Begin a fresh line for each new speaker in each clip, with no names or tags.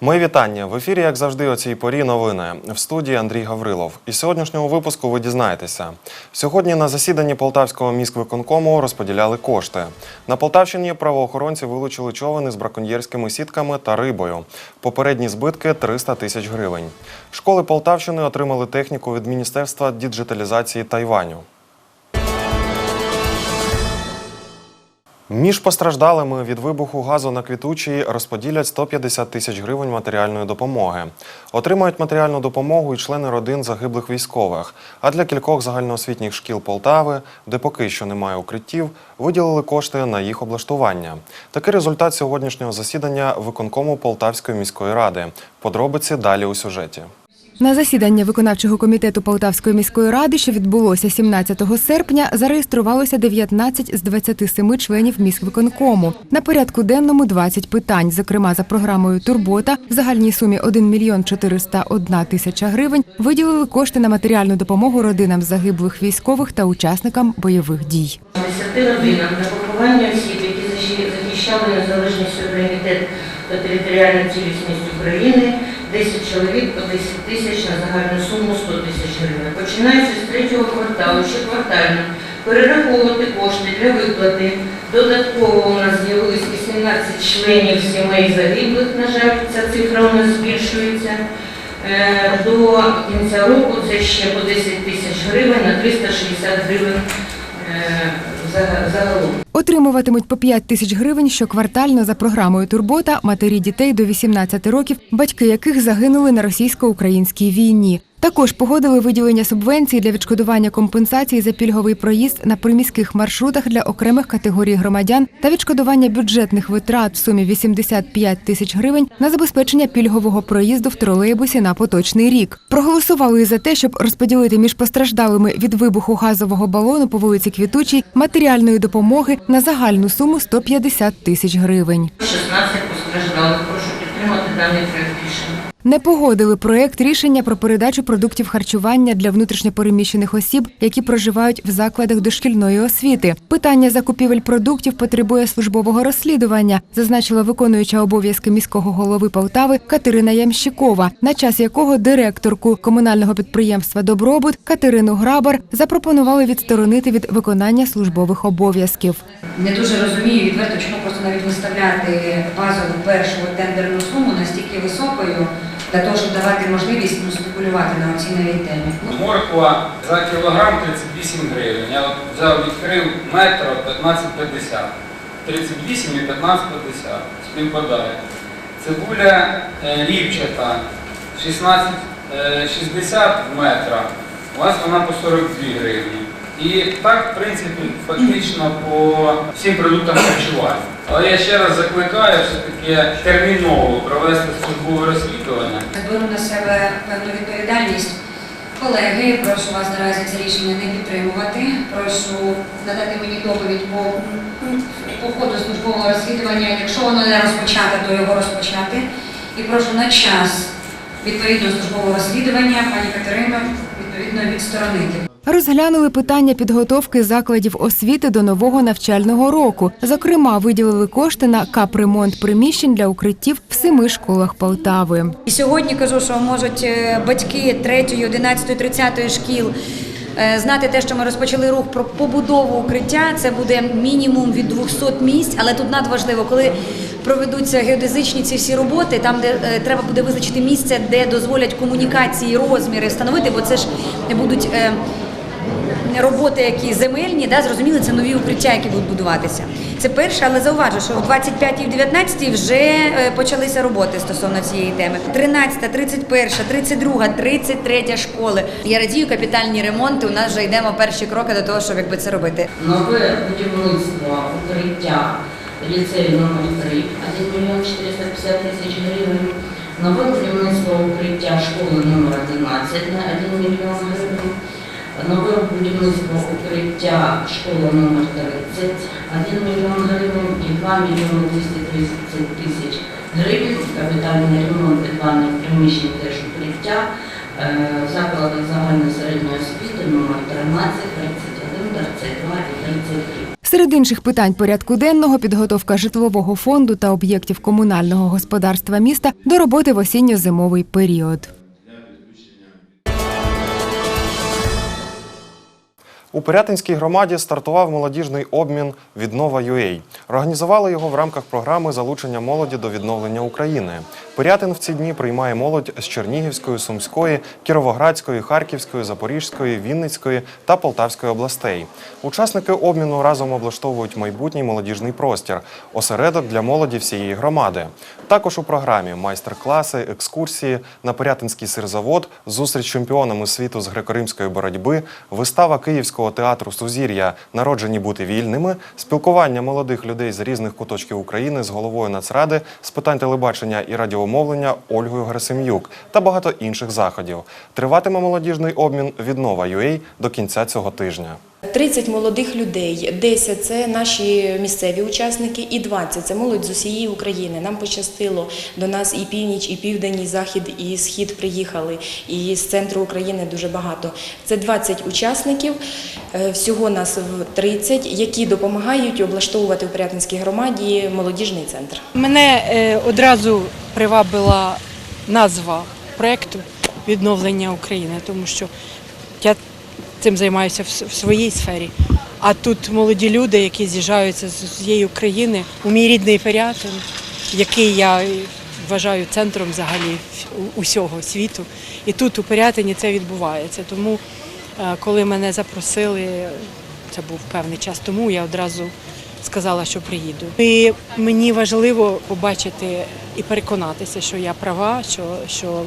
Мої вітання в ефірі, як завжди, о цій порі новини в студії Андрій Гаврилов. Із сьогоднішнього випуску ви дізнаєтеся. Сьогодні на засіданні Полтавського міськвиконкому розподіляли кошти. На Полтавщині правоохоронці вилучили човени з браконьєрськими сітками та рибою. Попередні збитки 300 тисяч гривень. Школи Полтавщини отримали техніку від Міністерства діджиталізації Тайваню. Між постраждалими від вибуху газу на квітучій розподілять 150 тисяч гривень матеріальної допомоги. Отримають матеріальну допомогу і члени родин загиблих військових. А для кількох загальноосвітніх шкіл Полтави, де поки що немає укриттів, виділили кошти на їх облаштування. Такий результат сьогоднішнього засідання виконкому Полтавської міської ради. Подробиці далі у сюжеті.
На засідання виконавчого комітету Полтавської міської ради, що відбулося 17 серпня, зареєструвалося 19 з 27 членів міськвиконкому. На порядку денному 20 питань, зокрема за програмою Турбота в загальній сумі 1 мільйон 401 тисяча гривень виділили кошти на матеріальну допомогу родинам загиблих військових та учасникам бойових дій.
10 родинам на поховання осіб, які захищали незалежність суверенітет та територіальну цілісність України, 10 чоловік по 10 тисяч на загальну суму 100 тисяч гривень. Починаючи з третього кварталу, щоквартально перераховувати кошти для виплати. Додатково у нас з'явилось 18 членів сімей загиблих, на жаль, ця цифра у нас збільшується. Е, До кінця року це ще по 10 тисяч гривень на 360 гривень е,
Отримуватимуть по 5 тисяч гривень щоквартально за програмою Турбота матері дітей до 18 років, батьки яких загинули на російсько-українській війні. Також погодили виділення субвенцій для відшкодування компенсацій за пільговий проїзд на приміських маршрутах для окремих категорій громадян та відшкодування бюджетних витрат в сумі 85 тисяч гривень на забезпечення пільгового проїзду в тролейбусі на поточний рік. Проголосували і за те, щоб розподілити між постраждалими від вибуху газового балону по вулиці Квітучій матеріальної допомоги на загальну суму 150 тисяч гривень.
16 постраждалих. Прошу підтримати даний рішення.
Не погодили проект рішення про передачу продуктів харчування для внутрішньопереміщених осіб, які проживають в закладах дошкільної освіти. Питання закупівель продуктів потребує службового розслідування, зазначила виконуюча обов'язки міського голови Полтави Катерина Ямщикова, на час якого директорку комунального підприємства Добробут Катерину Грабар запропонували відсторонити від виконання службових обов'язків.
Не дуже розумію відверто, чому просто навіть виставляти базову першу тендерну суму настільки високою для того, щоб давати можливість ну, спекулювати на ціновій темі. Ну,
Морква за кілограм 38 гривень. Я от взяв, відкрив метр 15,50. 38 і 15,50. Співпадає. Цибуля е, рівчата 16, е, 60 метра. У вас вона по 42 гривні. І так, в принципі, фактично по всім продуктам харчування. Але я ще раз закликаю все-таки терміново провести службове розслідування.
Беру на себе певну відповідальність. Колеги, прошу вас наразі це рішення не підтримувати. Прошу надати мені доповідь по, по ходу службового розслідування. Якщо воно не розпочато, то його розпочати. І прошу на час відповідного службового розслідування пані Катерину відповідно відсторонити.
Розглянули питання підготовки закладів освіти до нового навчального року. Зокрема, виділили кошти на капремонт приміщень для укриттів в семи школах Полтави.
І сьогодні кажу, що можуть е, батьки 3, 11, 30 шкіл е, знати те, що ми розпочали рух про побудову укриття. Це буде мінімум від 200 місць, але тут надважливо, коли проведуться геодезичні ці всі роботи, там де е, треба буде визначити місце, де дозволять комунікації, розміри встановити, бо це ж будуть. Роботи, які земельні, да, зрозуміли, це нові укриття, які будуть будуватися. Це перше, але зауважу, що в 25 і в 19 вже е, почалися роботи стосовно цієї теми. 13, 31, 32, 33 школи. Я радію капітальні ремонти. У нас вже йдемо перші кроки до того, щоб якби це робити.
Нове будівництво укриття ліцею номер 3 1 мільйон 450 тисяч гривень. Нове будівництво укриття школи номер 11 на 1 мільйон гривень. Нове будівництво укриття школи номер 30 1 мільйон гривень і 2 мільйони 230 тисяч гривень. Капітальний ремонт підвальних приміщень теж укриття е, в закладах загальної середньої освіти номер 13, 31, 32 і 33.
Серед інших питань порядку денного підготовка житлового фонду та об'єктів комунального господарства міста до роботи в осінньо-зимовий період.
У Пирятинській громаді стартував молодіжний обмін Віднова UA. Організували його в рамках програми залучення молоді до відновлення України. Пирятин в ці дні приймає молодь з Чернігівської, Сумської, Кіровоградської, Харківської, Запорізької, Вінницької та Полтавської областей. Учасники обміну разом облаштовують майбутній молодіжний простір, осередок для молоді всієї громади. Також у програмі майстер-класи, екскурсії на Пирятинський сирзавод, зустріч з чемпіонами світу з греко-римської боротьби, вистава Київського театру Сузір'я Народжені бути вільними, спілкування молодих людей з різних куточків України з головою Нацради з питань телебачення і радіомовлення Ольгою Герасим'юк та багато інших заходів. Триватиме молодіжний обмін від Нова UA до кінця цього тижня.
30 молодих людей, 10 – це наші місцеві учасники, і 20 – це молодь з усієї України. Нам пощастило до нас і північ, і південь, і захід, і схід приїхали, і з центру України дуже багато. Це 20 учасників, е, всього нас в 30, які допомагають облаштовувати в Пирятинській громаді молодіжний центр.
Мене е, одразу привабила назва проєкту відновлення України, тому що цим займаюся в своїй сфері. А тут молоді люди, які з'їжджаються з усієї України, у мій рідний Пирятин, який я вважаю центром взагалі усього світу. І тут у Пирятині це відбувається. Тому, е, коли мене запросили, це був певний час тому, я одразу сказала, що приїду. І мені важливо побачити і переконатися, що я права, що, що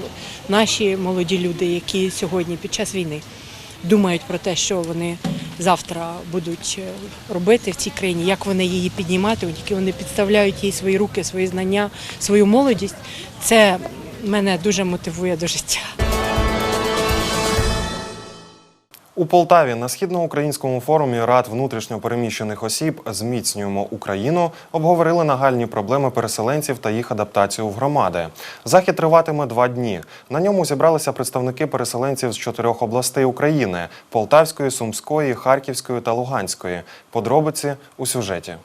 наші молоді люди, які сьогодні під час війни думають про те, що вони завтра будуть е, робити в цій країні, як вони її піднімати, які вони підставляють їй свої руки, свої знання, свою молодість. Це мене дуже мотивує до життя.
У Полтаві на східноукраїнському форумі Рад внутрішньопереміщених осіб Зміцнюємо Україну обговорили нагальні проблеми переселенців та їх адаптацію в громади. Захід триватиме два дні. На ньому зібралися представники переселенців з чотирьох областей України: Полтавської, Сумської, Харківської та Луганської. Подробиці у сюжеті.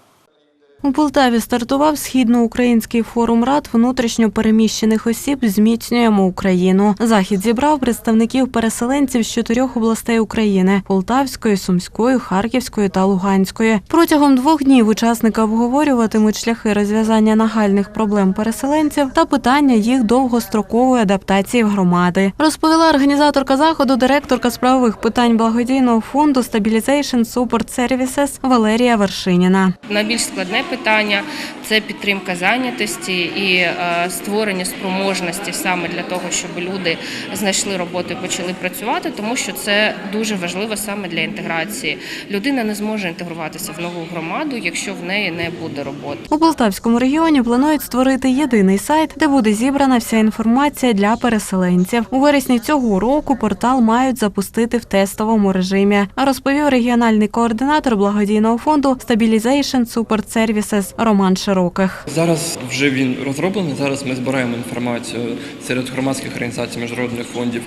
У Полтаві стартував східноукраїнський форум рад внутрішньо переміщених осіб Зміцнюємо Україну. Захід зібрав представників переселенців з чотирьох областей України: Полтавської, Сумської, Харківської та Луганської. Протягом двох днів учасники обговорюватимуть шляхи розв'язання нагальних проблем переселенців та питання їх довгострокової адаптації в громади. Розповіла організаторка заходу, директорка справових питань благодійного фонду Stabilization Support Services Валерія Вершиніна.
Найбільш складне питання це підтримка зайнятості і е, створення спроможності саме для того, щоб люди знайшли роботу і почали працювати, тому що це дуже важливо саме для інтеграції. Людина не зможе інтегруватися в нову громаду, якщо в неї не буде роботи.
У Полтавському регіоні планують створити єдиний сайт, де буде зібрана вся інформація для переселенців. У вересні цього року портал мають запустити в тестовому режимі. Розповів регіональний координатор благодійного фонду Stabilization Support Services Роман Широких.
Зараз вже він розроблений. Зараз ми збираємо інформацію серед громадських організацій, міжнародних фондів,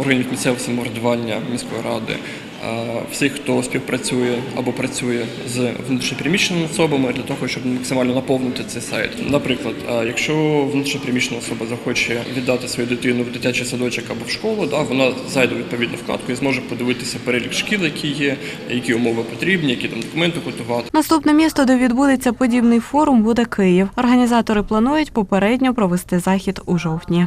органів місцевого самоврядування міської ради, всіх, хто співпрацює або працює з внутрішньопереміщеними особами для того, щоб максимально наповнити цей сайт. Наприклад, е, якщо внутрішньопереміщена особа захоче віддати свою дитину в дитячий садочок або в школу, да, вона зайде відповідну вкладку і зможе подивитися перелік шкіл, які є, які умови потрібні, які там документи готувати.
Наступне місто, де відбудеться подібний форум, буде Київ. Організатори планують попередньо провести захід у жовтні.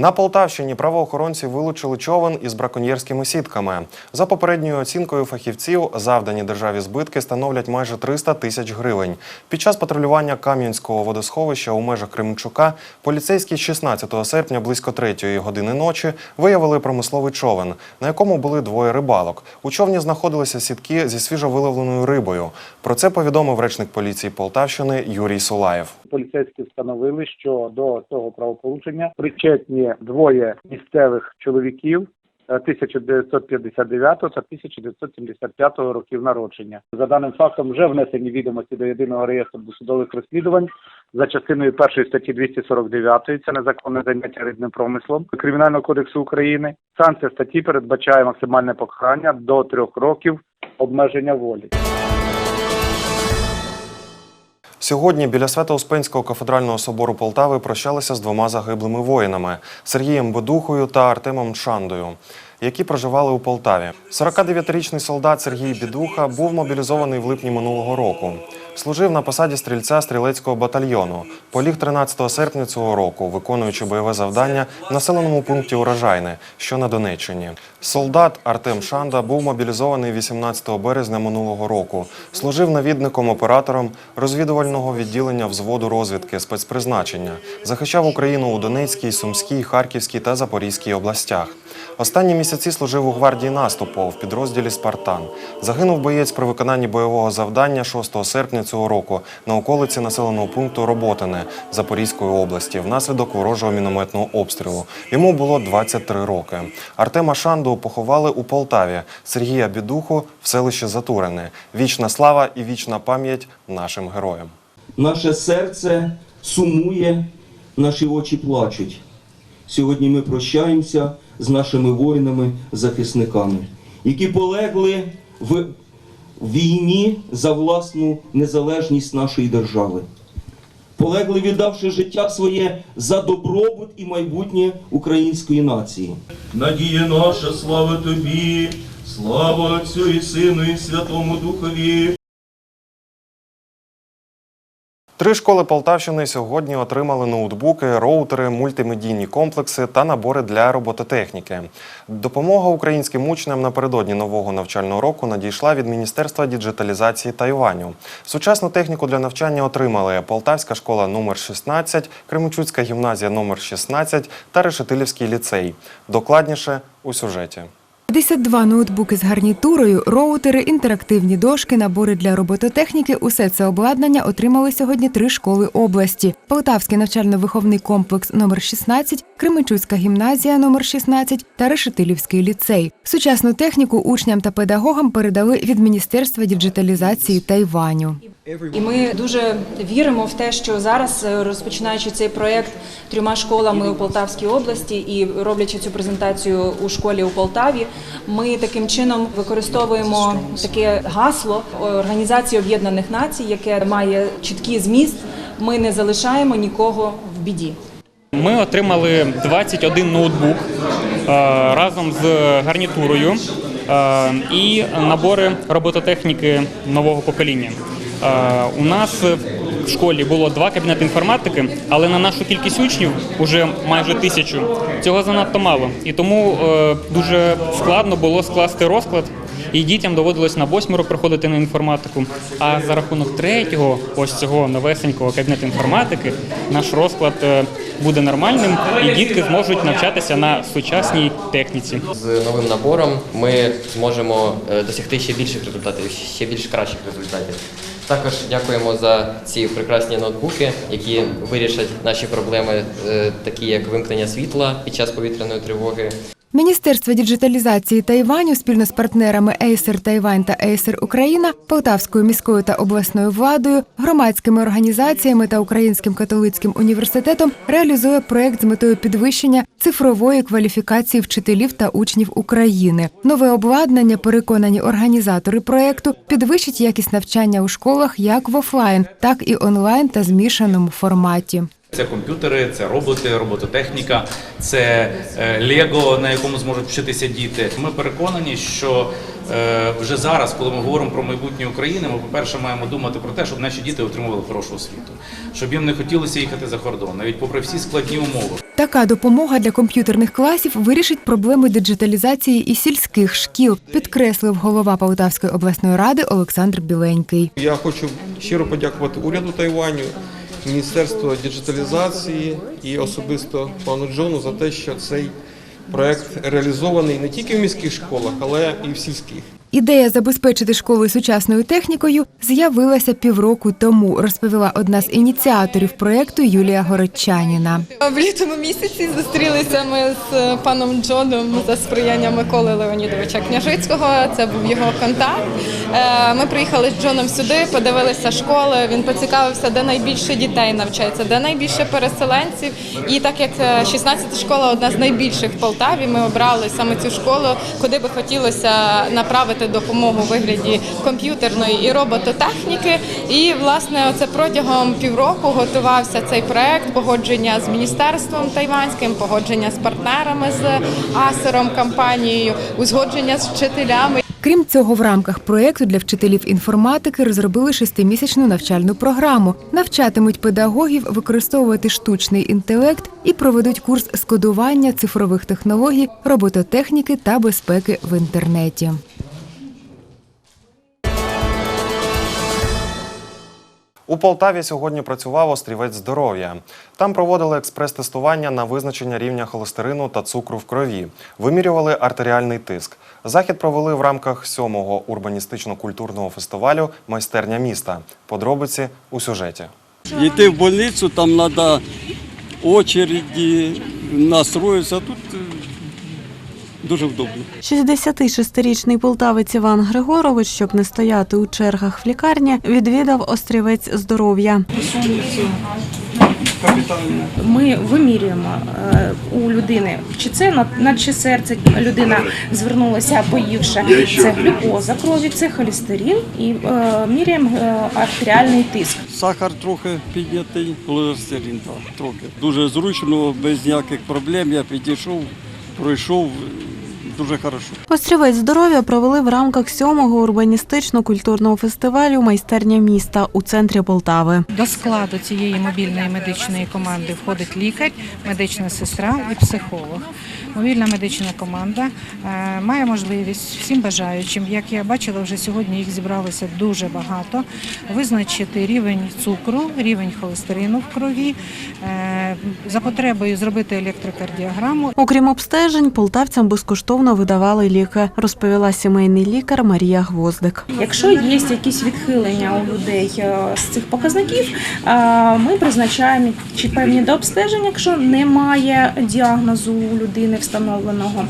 На Полтавщині правоохоронці вилучили човен із браконьєрськими сітками. За попередньою оцінкою фахівців, завдані державі збитки становлять майже 300 тисяч гривень. Під час патрулювання Кам'янського водосховища у межах Кременчука поліцейські 16 серпня близько 3 години ночі виявили промисловий човен, на якому були двоє рибалок. У човні знаходилися сітки зі свіжовиловленою рибою. Про це повідомив речник поліції Полтавщини Юрій Сулаєв.
Поліцейські встановили, що до цього правопорушення причетні двоє місцевих чоловіків, е, 1959 та 1975 років народження. За даним фактом вже внесені відомості до єдиного реєстру досудових розслідувань за частиною першої статті 249 це незаконне заняття рідним промислом Кримінального кодексу України. Санкція статті передбачає максимальне покарання до трьох років обмеження волі.
Сьогодні біля Свято-Успенського кафедрального собору Полтави прощалися з двома загиблими воїнами Сергієм Бодухою та Артемом Шандою, які проживали у Полтаві. 49-річний солдат Сергій Бідуха був мобілізований в липні минулого року. Служив на посаді стрільця стрілецького батальйону. Поліг 13 серпня цього року, виконуючи бойове завдання в населеному пункті Урожайне, що на Донеччині. Солдат Артем Шанда був мобілізований 18 березня минулого року. Служив навідником оператором розвідувального відділення взводу розвідки спецпризначення. Захищав Україну у Донецькій, Сумській, Харківській та Запорізькій областях. Останні місяці служив у гвардії наступу в підрозділі Спартан. Загинув боєць при виконанні бойового завдання 6 серпня цього року на околиці населеного пункту Роботине Запорізької області внаслідок ворожого мінометного обстрілу. Йому було 23 роки. Артема Шанду поховали у Полтаві. Сергія Бідуху в селищі Затурене. Вічна слава і вічна пам'ять нашим героям.
Наше серце сумує, наші очі плачуть. Сьогодні ми прощаємося з нашими воїнами-захисниками, які полегли в війні за власну незалежність нашої держави. Полегли, віддавши життя своє за добробут і майбутнє української нації. Надія наша, слава тобі, слава Отцю і Сину, і Святому Духові.
Три школи Полтавщини сьогодні отримали ноутбуки, роутери, мультимедійні комплекси та набори для робототехніки. Допомога українським учням напередодні нового навчального року надійшла від Міністерства діджиталізації Тайваню. Сучасну техніку для навчання отримали Полтавська школа номер 16, Кременчуцька гімназія номер 16 та Решетилівський ліцей. Докладніше у сюжеті.
52 ноутбуки з гарнітурою, роутери, інтерактивні дошки, набори для робототехніки – усе це обладнання отримали сьогодні три школи області. Полтавський навчально-виховний комплекс номер 16, Кременчуцька гімназія номер 16 та Решетилівський ліцей. Сучасну техніку учням та педагогам передали від Міністерства діджиталізації Тайваню.
І ми дуже віримо в те, що зараз, е, розпочинаючи цей проєкт трьома школами у Полтавській області і роблячи цю презентацію у школі у Полтаві, ми таким чином використовуємо таке гасло Організації Об'єднаних Націй, яке має чіткий зміст. Ми не залишаємо нікого в біді.
Ми отримали 21 ноутбук е, разом з гарнітурою е, і набори робототехніки нового покоління. Е, У нас в школі було два кабінети інформатики, але на нашу кількість учнів уже майже тисячу. Цього занадто мало. І тому е, дуже складно було скласти розклад. І дітям доводилось на восьмеро приходити на інформатику. А за рахунок третього, ось цього новесенького кабінету інформатики, наш розклад е, буде нормальним, і дітки зможуть навчатися на сучасній техніці.
З новим набором ми зможемо е, досягти ще більших результатів, ще більш кращих результатів. Також дякуємо за ці прекрасні ноутбуки, які вирішать наші проблеми, е, такі як вимкнення світла під час повітряної тривоги.
Міністерство діджиталізації Тайваню спільно з партнерами Acer Тайвань та Acer Україна, Полтавською міською та обласною владою, громадськими організаціями та Українським католицьким університетом реалізує проект з метою підвищення цифрової кваліфікації вчителів та учнів України. Нове обладнання, переконані організатори проекту, підвищить якість навчання у школах як в офлайн, так і онлайн та змішаному форматі.
Це комп'ютери, це роботи, робототехніка, це е, Лего, на якому зможуть вчитися діти. Ми переконані, що е, вже зараз, коли ми говоримо про майбутнє України, ми, по-перше, маємо думати про те, щоб наші діти отримували хорошу освіту, щоб їм не хотілося їхати за кордон, навіть попри всі складні умови.
Така допомога для комп'ютерних класів вирішить проблеми диджиталізації і сільських шкіл, підкреслив голова Полтавської обласної ради Олександр Біленький.
Я хочу щиро подякувати уряду Тайваню, Міністерству діджиталізації і особисто пану Джону за те, що цей проект реалізований не тільки в міських школах, але і в сільських.
Ідея забезпечити школи сучасною технікою з'явилася півроку тому, розповіла одна з ініціаторів проекту Юлія Городчаніна.
В літому місяці зустрілися ми з паном Джоном за сприяння Миколи Леонідовича Княжицького. Це був його контакт. Е, Ми приїхали з Джоном сюди, подивилися школи. Він поцікавився, де найбільше дітей навчається, де найбільше переселенців. І так як 16 школа одна з найбільших в Полтаві, ми обрали саме цю школу, куди би хотілося направити допомогу у вигляді комп'ютерної і робототехніки. І власне оце протягом півроку готувався цей проект погодження з міністерством тайванським, погодження з партнерами з Асером компанією, узгодження з вчителями.
Крім цього, в рамках проєкту для вчителів інформатики розробили шестимісячну навчальну програму, навчатимуть педагогів використовувати штучний інтелект і проведуть курс з кодування цифрових технологій, робототехніки та безпеки в інтернеті.
У Полтаві сьогодні працював острівець здоров'я. Там проводили експрес-тестування на визначення рівня холестерину та цукру в крові, вимірювали артеріальний тиск. Захід провели в рамках сьомого урбаністично-культурного фестивалю Майстерня міста. Подробиці у сюжеті.
Йти в больницю, там треба очереді, настроїтися. Тут дуже вдобно.
66-річний полтавець Іван Григорович, щоб не стояти у чергах в лікарні, відвідав острівець здоров'я.
Ми вимірюємо е, у людини, чи це на- наче серце людина звернулася поївши. Це глюкоза крові, це холестерин і е, міряємо е, артеріальний тиск.
Сахар трохи піднятий, холестерин трохи. Дуже зручно, без ніяких проблем. Я підійшов, пройшов е, дуже хорошо.
Острівець здоров'я провели в рамках сьомого урбаністично-культурного фестивалю Майстерня міста у центрі Полтави.
До складу цієї мобільної медичної команди входить лікар, медична сестра і психолог. Мобільна медична команда е, має можливість всім бажаючим, як я бачила, вже сьогодні їх зібралося дуже багато, визначити рівень цукру, рівень холестерину в крові, е, за потребою зробити електрокардіограму.
Окрім обстежень, полтавцям безкоштовно видавали ліки, розповіла сімейний лікар Марія Гвоздик.
Якщо є якісь відхилення у людей е, з цих показників, ми призначаємо чи певні до обстежень, якщо немає діагнозу у людини встановленого.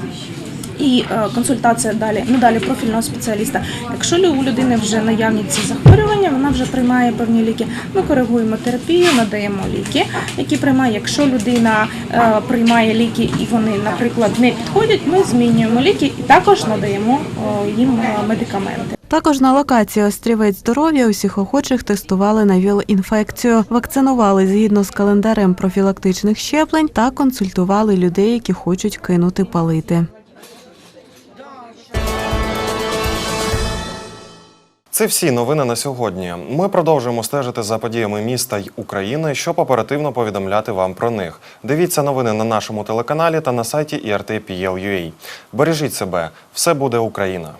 І е, консультація далі ну далі профільного спеціаліста. Якщо у людини вже наявні ці захворювання, вона вже приймає певні ліки. Ми коригуємо терапію, надаємо ліки, які приймає. Якщо людина е, приймає ліки і вони, наприклад, не підходять, ми змінюємо ліки і також надаємо е, їм медикаменти.
Також на локації острівець здоров'я усіх охочих тестували на ВІЛ-інфекцію, вакцинували згідно з календарем профілактичних щеплень та консультували людей, які хочуть кинути палити.
Це всі новини на сьогодні. Ми продовжуємо стежити за подіями міста й України, щоб оперативно повідомляти вам про них. Дивіться новини на нашому телеканалі та на сайті IRT.PL.UA. Бережіть себе, все буде Україна.